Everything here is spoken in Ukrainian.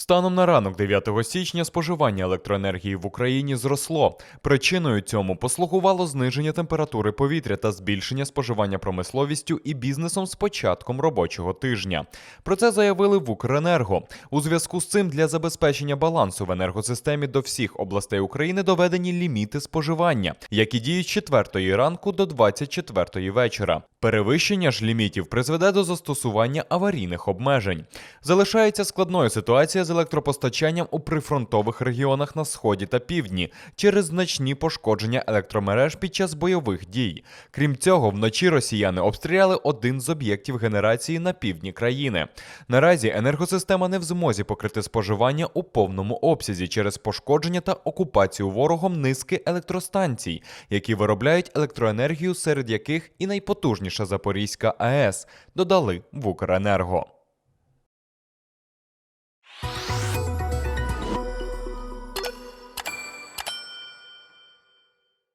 Станом на ранок 9 січня споживання електроенергії в Україні зросло. Причиною цьому послугувало зниження температури повітря та збільшення споживання промисловістю і бізнесом з початком робочого тижня. Про це заявили в Укренерго. У зв'язку з цим для забезпечення балансу в енергосистемі до всіх областей України доведені ліміти споживання, які діють з 4 ранку до 24 вечора. Перевищення ж лімітів призведе до застосування аварійних обмежень. Залишається складною ситуація з електропостачанням у прифронтових регіонах на сході та півдні через значні пошкодження електромереж під час бойових дій. Крім цього, вночі росіяни обстріляли один з об'єктів генерації на півдні країни. Наразі енергосистема не в змозі покрити споживання у повному обсязі через пошкодження та окупацію ворогом низки електростанцій, які виробляють електроенергію, серед яких і найпотужніша Запорізька АЕС, додали в Укренерго.